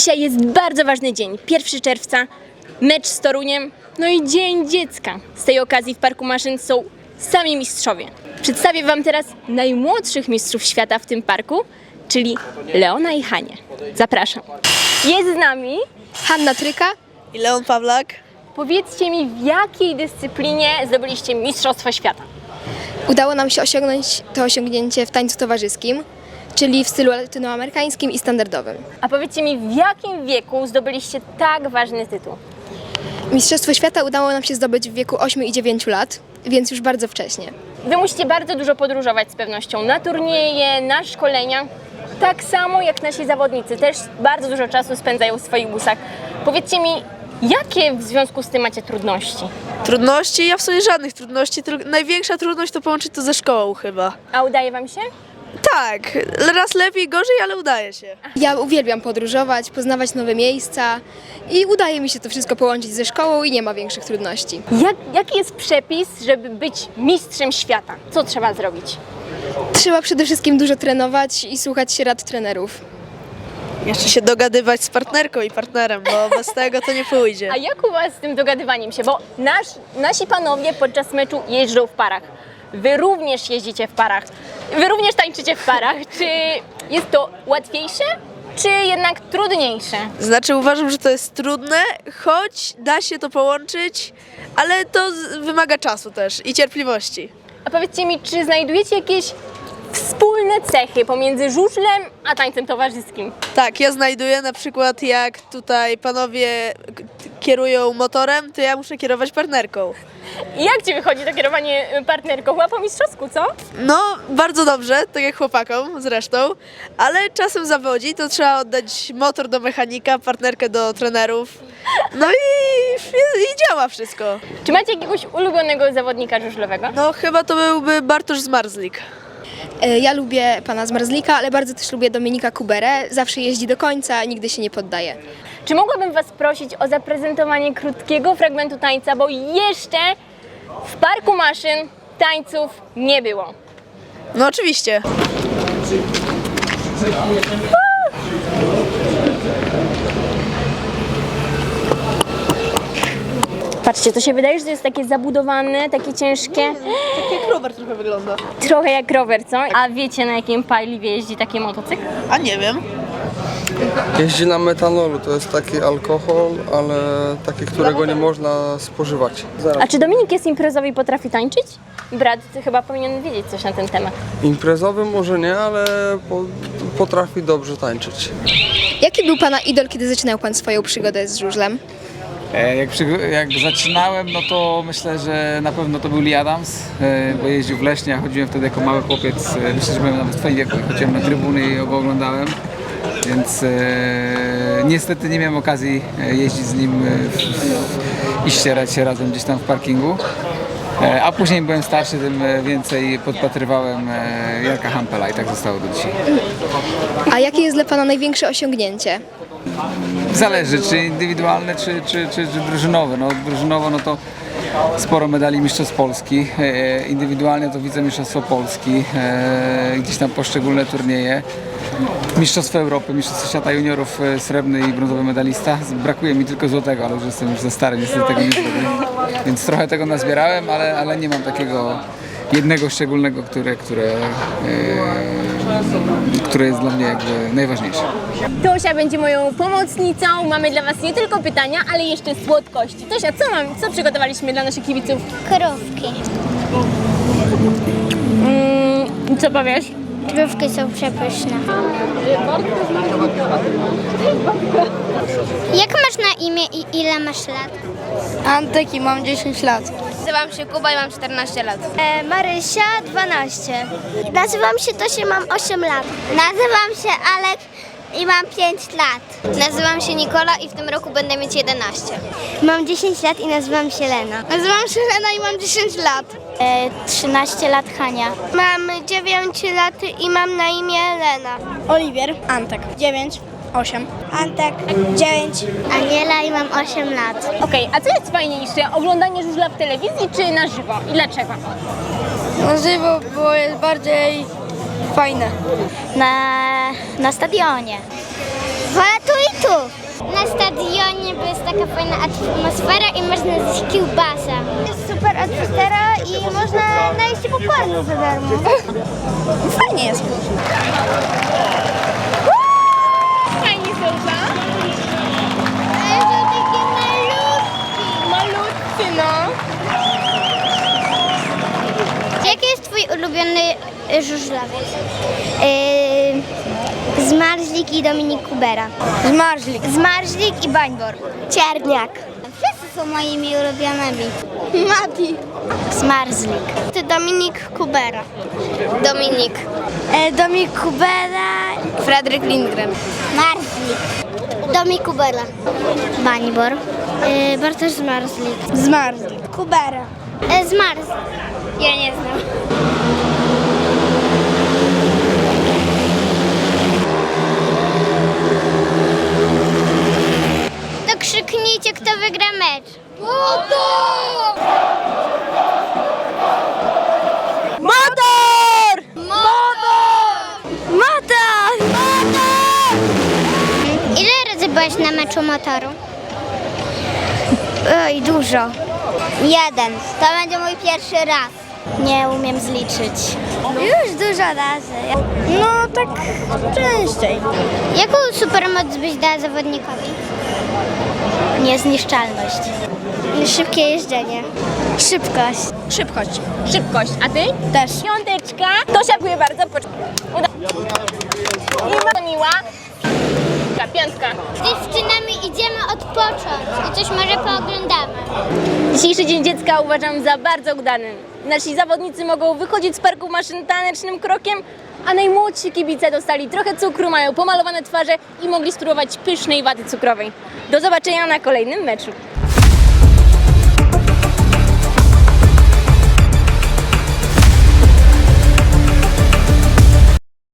Dzisiaj jest bardzo ważny dzień, 1 czerwca, mecz z Toruniem, no i Dzień Dziecka. Z tej okazji w Parku Maszyn są sami mistrzowie. Przedstawię Wam teraz najmłodszych mistrzów świata w tym parku, czyli Leona i Hanie. Zapraszam. Jest z nami. Hanna Tryka. I Leon Pawlak. Powiedzcie mi, w jakiej dyscyplinie zdobyliście Mistrzostwo Świata? Udało nam się osiągnąć to osiągnięcie w tańcu towarzyskim, czyli w stylu latynoamerykańskim i standardowym. A powiedzcie mi, w jakim wieku zdobyliście tak ważny tytuł? Mistrzostwo świata udało nam się zdobyć w wieku 8 i 9 lat, więc już bardzo wcześnie. Wy musicie bardzo dużo podróżować z pewnością na turnieje, na szkolenia. Tak samo jak nasi zawodnicy też bardzo dużo czasu spędzają w swoich busach. Powiedzcie mi, jakie w związku z tym macie trudności? Trudności? Ja w sumie żadnych trudności. Tylko największa trudność to połączyć to ze szkołą chyba. A udaje wam się? Tak, raz lepiej, gorzej, ale udaje się. Ja uwielbiam podróżować, poznawać nowe miejsca i udaje mi się to wszystko połączyć ze szkołą i nie ma większych trudności. Jak, jaki jest przepis, żeby być mistrzem świata? Co trzeba zrobić? Trzeba przede wszystkim dużo trenować i słuchać się rad trenerów. Jeszcze się dogadywać z partnerką i partnerem, bo bez tego to nie pójdzie. A jak u was z tym dogadywaniem się? Bo nasz, nasi panowie podczas meczu jeżdżą w parach. Wy również jeździcie w parach. Wy również tańczycie w parach. Czy jest to łatwiejsze, czy jednak trudniejsze? Znaczy uważam, że to jest trudne, choć da się to połączyć, ale to z- wymaga czasu też i cierpliwości. A powiedzcie mi, czy znajdujecie jakieś wspólne cechy pomiędzy żużlem a tańcem towarzyskim? Tak, ja znajduję na przykład jak tutaj panowie kierują motorem, to ja muszę kierować partnerką. I jak ci wychodzi to kierowanie y, partnerką? Chyba po mistrzowsku, co? No, bardzo dobrze, tak jak chłopakom zresztą, ale czasem zawodzi, to trzeba oddać motor do mechanika, partnerkę do trenerów. No i, i działa wszystko. Czy macie jakiegoś ulubionego zawodnika żużlowego? No, chyba to byłby Bartosz Zmarzlik. E, Ja lubię pana Zmarzlika, ale bardzo też lubię Dominika Kuberę. Zawsze jeździ do końca, nigdy się nie poddaje. Czy mogłabym Was prosić o zaprezentowanie krótkiego fragmentu tańca, bo jeszcze w parku maszyn tańców nie było. No oczywiście. Patrzcie, to się wydaje, że to jest takie zabudowane, takie ciężkie, Tak jak rower trochę wygląda. trochę jak rower, co? A wiecie na jakim paliwie jeździ taki motocykl? A nie wiem. Jeździ na metanolu, to jest taki alkohol, ale taki, którego nie można spożywać. A czy Dominik jest imprezowy i potrafi tańczyć? Brat chyba powinien wiedzieć coś na ten temat. Imprezowy może nie, ale po, potrafi dobrze tańczyć. Jaki był pana idol, kiedy zaczynał pan swoją przygodę z żużlem? E, Jak, przy, jak zaczynałem, no to myślę, że na pewno to był Lee Adams, e, bo jeździł w Leśnie, ja chodziłem wtedy jako mały chłopiec, e, myślę, że byłem nawet w twoim wieku i chodziłem na trybuny i go oglądałem, więc niestety nie miałem okazji jeździć z nim i ścierać się razem gdzieś tam w parkingu. A później byłem starszy, tym więcej podpatrywałem Jarka Hampela i tak zostało do dzisiaj. A jakie jest dla pana największe osiągnięcie? Zależy, czy indywidualne, czy, czy, czy, czy drużynowe. No, drużynowo no to sporo medali Mistrzostw Polski. E, indywidualnie to wicemistrzostwo Polski, e, gdzieś tam poszczególne turnieje. Mistrzostwo Europy, Mistrzostwo Świata Juniorów, e, srebrny i brązowy medalista. Brakuje mi tylko złotego, ale już jestem już za stary, niestety tego nie zrobię. Więc trochę tego nazbierałem, ale, ale nie mam takiego jednego szczególnego, które, które, e, które jest dla mnie jakby najważniejsze. Tosia będzie moją pomocnicą. Mamy dla Was nie tylko pytania, ale jeszcze słodkości. Tosia, co, mam, co przygotowaliśmy dla naszych kibiców? Krówki. Mm, co powiesz? Krówki są przepyszne. Jak masz na imię i ile masz lat? Antek i mam 10 lat. Nazywam się Kuba i mam 14 lat. E, Marysia, 12. Nazywam się Tosia, mam 8 lat. Nazywam się Alek i mam 5 lat. Nazywam się Nikola i w tym roku będę mieć 11. Mam 10 lat i nazywam się Lena. Nazywam się Lena i mam 10 lat. E, 13 lat Hania. Mam 9 lat i mam na imię Lena. Oliwier, Antek, 9, 8. Antek, 9. Aniela i mam 8 lat. Okej, a co jest fajniejsze? Oglądanie żużla w telewizji czy na żywo? I dlaczego? Na żywo, bo jest bardziej fajne. Na, na stadionie. Wolę tu i Tu. Na stadionie, bo jest taka fajna atmosfera i można zjeść kiełbasa. Jest super atmosfera i można najeść się popcornu za darmo. Fajnie jest. Ulubiony żużlowiec? Yy, Zmarzlik i Dominik Kubera. Zmarzlik. Zmarzlik i Bańbor. Cierniak. Wszyscy są moimi ulubionymi. Mati. Zmarzlik. To Dominik Kubera. Dominik. E, Dominik Kubera. Fredryk Lindgren. Marzlik. Dominik Kubera. Bańbor. Yy, Bartosz Zmarzlik. Zmarzlik. Kubera. E, Zmarz. Ja nie znam. Krzyknijcie, kto wygra mecz. Motor! Motor! Motor! Ile razy byłaś na meczu motoru? Oj, dużo. Jeden. To będzie mój pierwszy raz. Nie umiem zliczyć. Już dużo razy. No tak częściej. Jaką supermoc byś dała zawodnikowi? Niezniszczalność. Szybkie jeżdżenie. Szybkość. Szybkość. Szybkość. A ty? Też. Piąteczka. To dziękuję bardzo. Pocz- Uda. I bardzo miła. Piątka. Z dziewczynami idziemy odpocząć i coś może pooglądamy. Dzisiejszy Dzień Dziecka uważam za bardzo udany. Nasi zawodnicy mogą wychodzić z parku maszyn tanecznym krokiem, a najmłodsi kibice dostali trochę cukru, mają pomalowane twarze i mogli spróbować pysznej waty cukrowej. Do zobaczenia na kolejnym meczu.